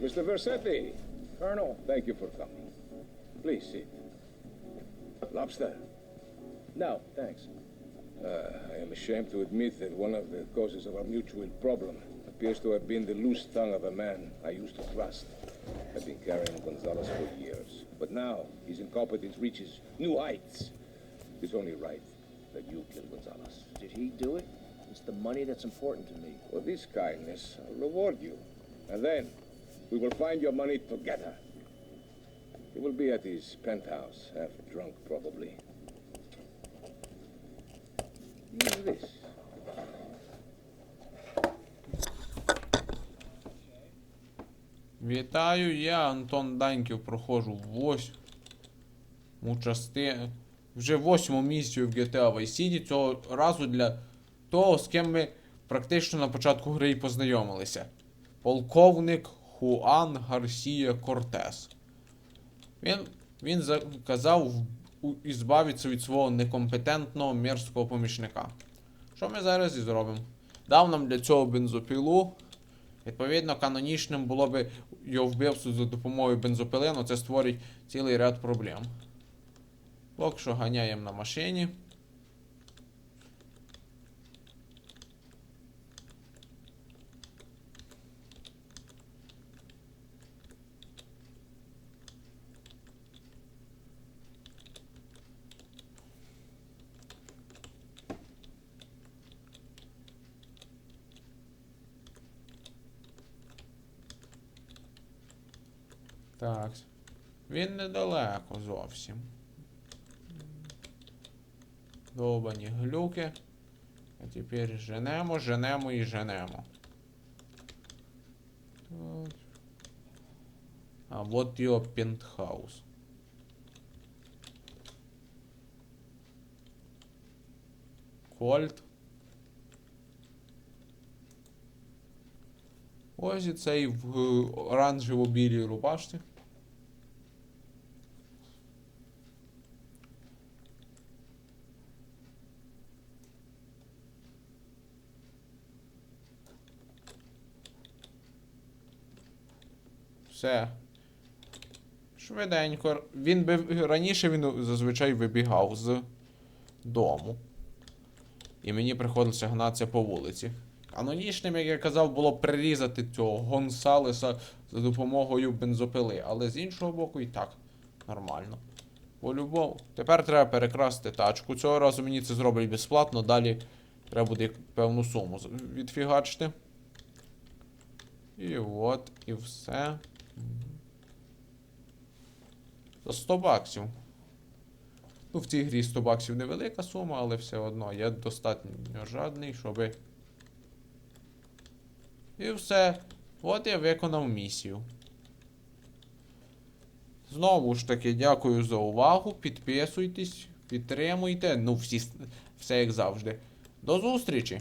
Mr. Versetti. Colonel. Thank you for coming. Please sit. Lobster. No, thanks. Uh, I am ashamed to admit that one of the causes of our mutual problem appears to have been the loose tongue of a man I used to trust. I've been carrying Gonzalez for years. But now his incompetence reaches new heights. It's only right that you kill Gonzalez. Did he do it? It's the money that's important to me. For this kindness, I'll reward you. And then we will find your money together. He will be at his penthouse, half drunk probably. Use this. Вітаю, я Антон Даньків проходжу восьму частину. Вже восьму місію в GTA Vice City. Цього разу для того, з ким ми практично на початку гри і познайомилися. Полковник Хуан Гарсія Кортес. Він, він заказав ізбавитися від свого некомпетентного мерзкого помічника. Що ми зараз і зробимо? Дав нам для цього бензопілу. Відповідно, канонічним було би його вбивство за допомогою бензопили, це створить цілий ряд проблем. Поки що ганяємо на машині. Так. Він недалеко зовсім. Довбані глюки. А тепер женемо, женемо і женемо. Так. А вот його пентхаус. Кольт. Ось і цей в е, оранжево-білій рубашці. Все. Швиденько. Він би раніше він зазвичай вибігав з дому. І мені приходилося гнатися по вулиці. Канонічним, як я казав, було прирізати цього Гонсалеса за допомогою бензопили, але з іншого боку і так нормально. По-любому. Тепер треба перекрасти тачку. Цього разу мені це зроблять безплатно, далі треба буде певну суму відфігачити. І от, і все. За 100 баксів. Ну, в цій грі 100 баксів невелика сума, але все одно я достатньо жадний, щоби. І все. От я виконав місію. Знову ж таки, дякую за увагу. Підписуйтесь, підтримуйте. Ну, всі, все як завжди. До зустрічі!